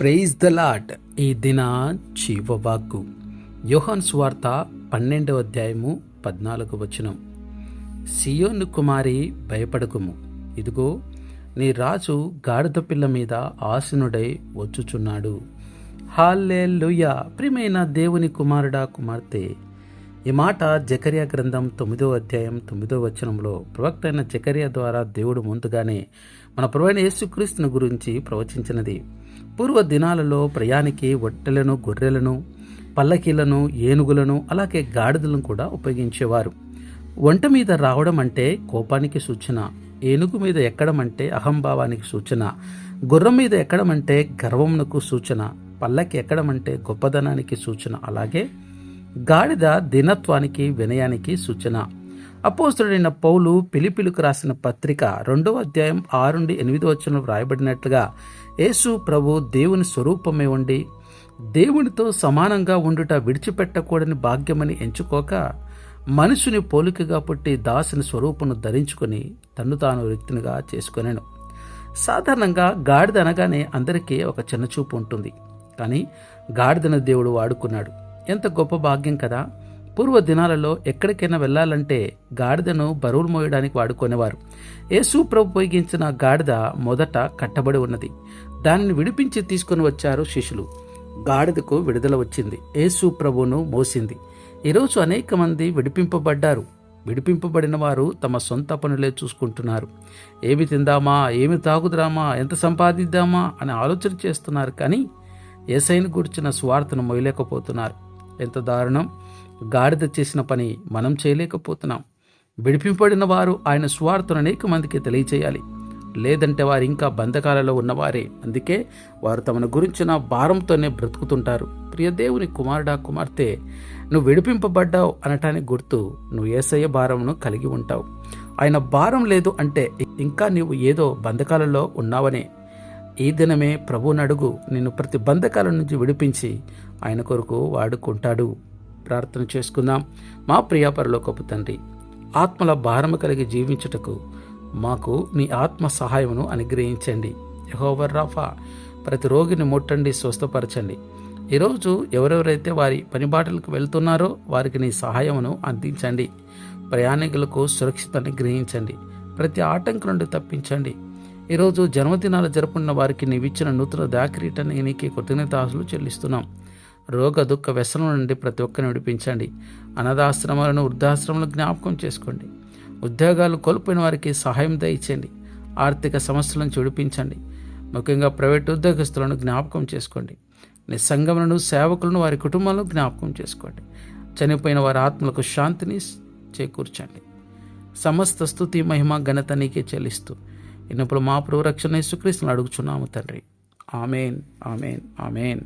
Praise the lot ఈ దిన జీవవాక్కు యోహాన్ స్వార్త పన్నెండవ అధ్యాయము పద్నాలుగు వచనం. సియోను కుమారి భయపడకుము. ఇదిగో నీ రాజు గాడిద పిల్ల మీద ఆసనుడై వచ్చుచున్నాడు. హాల్లే లుయ ప్రియమైన దేవుని కుమారుడా కుమార్తె. ఈ మాట జకరియా గ్రంథం తొమ్మిదో అధ్యాయం తొమ్మిదో వచనంలో ప్రవక్త అయిన జకర్యా ద్వారా దేవుడు ముందుగానే మన ప్రవైన యేసుక్రీస్తుని గురించి ప్రవచించినది. పూర్వ దినాలలో ప్రయాణికి ఒట్టెలను గొర్రెలను పల్లకీలను ఏనుగులను అలాగే గాడిదలను కూడా ఉపయోగించేవారు. వంట మీద రావడం అంటే కోపానికి సూచన ఏనుగు మీద ఎక్కడం అంటే అహంభావానికి సూచన గుర్రం మీద ఎక్కడం అంటే గర్వమునకు సూచన పల్లకి ఎక్కడం అంటే గొప్పదనానికి సూచన అలాగే గాడిద దినత్వానికి వినయానికి సూచన. అపోస్తుడైన పౌలు పిలిపిలుకు రాసిన పత్రిక రెండవ అధ్యాయం ఆరు నుండి ఎనిమిది వచ్చిన వ్రాయబడినట్లుగా యేసు ప్రభు దేవుని స్వరూపమే ఉండి దేవునితో సమానంగా ఉండుట విడిచిపెట్టకూడని భాగ్యమని ఎంచుకోక మనుషుని పోలికగా పుట్టి దాసుని స్వరూపను ధరించుకొని తన్ను తాను వ్యక్తినిగా చేసుకొనెను. సాధారణంగా గాడిద అనగానే అందరికీ ఒక చిన్న చూపు ఉంటుంది. కానీ గాడిదను దేవుడు వాడుకున్నాడు. ఎంత గొప్ప భాగ్యం కదా! పూర్వ దినాలలో ఎక్కడికైనా వెళ్ళాలంటే గాడిదను బరువులు మోయడానికి వాడుకునేవారు. యేసు ప్రభు ఉపయోగించిన గాడిద మొదట కట్టబడి ఉన్నది. దానిని విడిపించి తీసుకొని వచ్చారు శిష్యులు. గాడిదకు విడుదల వచ్చింది. యేసు ప్రభును మోసింది. ఈరోజు అనేక మంది విడిపింపబడ్డారు. విడిపింపబడిన వారు తమ సొంత పనులే చూసుకుంటున్నారు. ఏమి తిందామా? ఏమి తాగుదామా? ఎంత సంపాదిద్దామా? అని ఆలోచన చేస్తున్నారు కానీ ఏసైని గురించిన స్వార్థను మొయలేకపోతున్నారు. ఎంత దారుణం! గాడిద చేసిన పని మనం చేయలేకపోతున్నాం. విడిపింపబడిన వారు ఆయన స్వార్థను అనేక మందికి తెలియచేయాలి. లేదంటే వారు ఇంకా బంధకాలలో ఉన్నవారే. అందుకే వారు తమను గురించిన భారంతోనే బ్రతుకుతుంటారు. ప్రియ దేవుని కుమారుడా కుమార్తె నువ్వు విడిపింపబడ్డావు అనటానికి గుర్తు నువ్వు ఏసయ్య భారమును కలిగి ఉంటావు. ఆయన భారం లేదు అంటే ఇంకా నీవు ఏదో బంధకాలలో ఉన్నావనే. ఈ దినమే ప్రభువునడుగు. నిన్ను ప్రతి బంధకాల నుంచి విడిపించి ఆయన కొరకు వాడుకుంటాడు. ప్రార్థన చేసుకుందాం. మా ప్రియాపరలోకపు తండ్రి ఆత్మల భారము కలిగి జీవించుటకు మాకు నీ ఆత్మ సహాయమును అనుగ్రహించండి. యహోవర్ రాఫా ప్రతి రోగిని ముట్టండి స్వస్థపరచండి. ఈరోజు ఎవరెవరైతే వారి పనిబాటలకు వెళ్తున్నారో వారికి నీ సహాయమును అందించండి. ప్రయాణికులకు సురక్షితాన్ని గ్రహించండి ప్రతి ఆటంకం నుండి తప్పించండి. ఈరోజు జన్మదినాలు జరుపుకున్న వారికి నీవిచ్చిన నూతన దాకిరీటాన్ని నీకే కృతజ్ఞతాసులు చెల్లిస్తున్నాం. రోగ దుఃఖ వ్యసనం నుండి ప్రతి ఒక్కరిని విడిపించండి. అనాథాశ్రమాలను వృద్ధాశ్రమాలను జ్ఞాపకం చేసుకోండి. ఉద్యోగాలు కోల్పోయిన వారికి సహాయం దయచేయండి. ఆర్థిక సమస్యల నుంచి విడిపించండి. ముఖ్యంగా ప్రైవేట్ ఉద్యోగస్తులను జ్ఞాపకం చేసుకోండి. నిస్సంగములను సేవకులను వారి కుటుంబాలను జ్ఞాపకం చేసుకోండి. చనిపోయిన వారి ఆత్మలకు శాంతిని చేకూర్చండి. సమస్త స్థుతి మహిమ ఘనత నీకే చెల్లిస్తూ ఇన్నప్పుడు మా ప్రభురక్షణ యేసుక్రీస్తుని అడుగుచున్నాము తండ్రి. Amen amen amen.